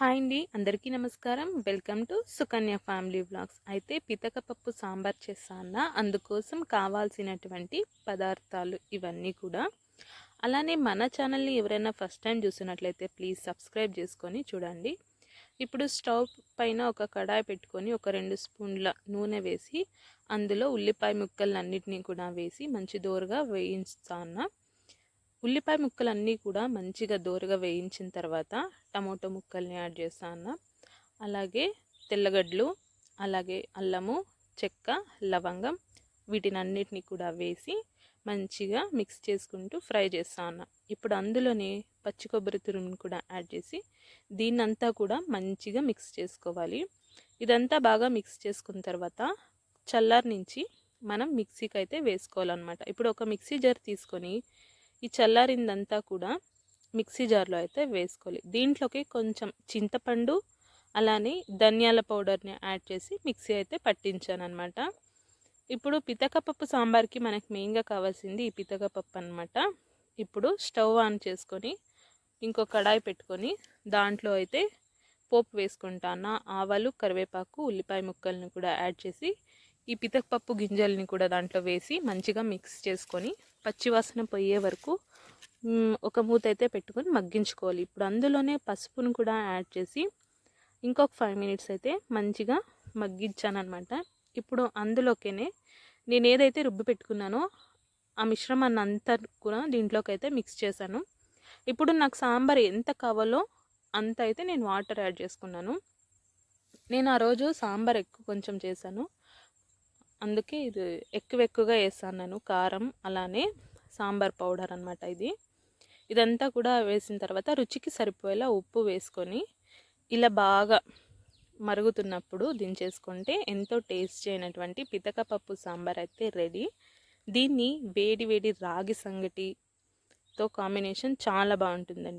Hi అండి. అందరికీ నమస్కారం. Welcome to Sukanya family vlogs అయితే పితకపప్పు సాంబార్ చేస్తానా? అందుకోసం కావాల్సినటువంటి పదార్థాలు ఇవన్నీ కూడా. అలానే మన ఛానల్ని ఎవరైనా ఫస్ట్ టైం చూసినట్లయితే ప్లీజ్ సబ్స్క్రైబ్ చేసుకొని చూడండి. ఇప్పుడు స్టవ్ పైన ఒక కడాయి పెట్టుకొని ఒక రెండు స్పూన్ల నూనె వేసి అందులో ఉల్లిపాయ ముక్కలన్నిటినీ కూడా వేసి మంచి దోరగా వేయించాను ఉల్లిపాయ ముక్కలన్నీ కూడా మంచిగా దోరగా వేయించిన తర్వాత టమోటో ముక్కల్ని యాడ్ చేస్తాను అలాగే తెల్లగడ్డలు అలాగే అల్లము చెక్క లవంగం వీటిని అన్నిటిని కూడా వేసి మంచిగా మిక్స్ చేసుకుంటూ ఫ్రై చేస్తాను ఇప్పుడు అందులోనే పచ్చి కొబ్బరి తురుమును కూడా యాడ్ చేసి దీన్నంతా కూడా మంచిగా మిక్స్ చేసుకోవాలి. ఇదంతా బాగా మిక్స్ చేసుకున్న తర్వాత చల్లారి నుంచి మనం మిక్సీకి అయితే వేసుకోవాలన్నమాట. ఇప్పుడు ఒక మిక్సీ జార్ తీసుకొని ఈ చల్లారిందంతా కూడా మిక్సీ జార్లో అయితే వేసుకోవాలి. దీంట్లోకి కొంచెం చింతపండు అలానే ధనియాల పౌడర్ని యాడ్ చేసి మిక్సీ అయితే పట్టించాను అనమాట ఇప్పుడు పితకపప్పు సాంబార్కి మనకి మెయిన్గా కావాల్సింది ఈ పితకపప్పు అనమాట ఇప్పుడు స్టవ్ ఆన్ చేసుకొని ఇంకో కడాయి పెట్టుకొని దాంట్లో అయితే పోపు వేసుకుంటాను ఆవాలు కరివేపాకు ఉల్లిపాయ ముక్కల్ని కూడా యాడ్ చేసి ఈ పితకపప్పు గింజల్ని కూడా దాంట్లో వేసి మంచిగా మిక్స్ చేసుకొని పచ్చివాసన పోయే వరకు ఒక మూత అయితే పెట్టుకొని మగ్గించుకోవాలి. ఇప్పుడు అందులోనే పసుపును కూడా యాడ్ చేసి ఇంకొక ఫైవ్ మినిట్స్ అయితే మంచిగా మగ్గించానమాట ఇప్పుడు అందులోకేనే నేను ఏదైతే రుబ్బు పెట్టుకున్నానో ఆ మిశ్రమాన్ని అంతా కూడా దీంట్లోకి అయితే మిక్స్ చేశాను. ఇప్పుడు నాకు సాంబార్ ఎంత కావాలో అంత అయితే నేను వాటర్ యాడ్ చేసుకున్నాను. నేను ఆ రోజు సాంబార్ ఎక్కువ కొంచెం చేశాను. అందుకే ఇది ఎక్కువ ఎక్కువగా వేస్తాను కారం అలానే సాంబార్ పౌడర్ అనమాట ఇది. ఇదంతా కూడా వేసిన తర్వాత రుచికి సరిపోయేలా ఉప్పు వేసుకొని ఇలా బాగా మరుగుతున్నప్పుడు దించేసుకుంటే ఎంతో టేస్ట్ అయినటువంటి పితకపప్పు సాంబార్ అయితే రెడీ. దీన్ని వేడి వేడి రాగి సంగటితో కాంబినేషన్ చాలా బాగుంటుందండి.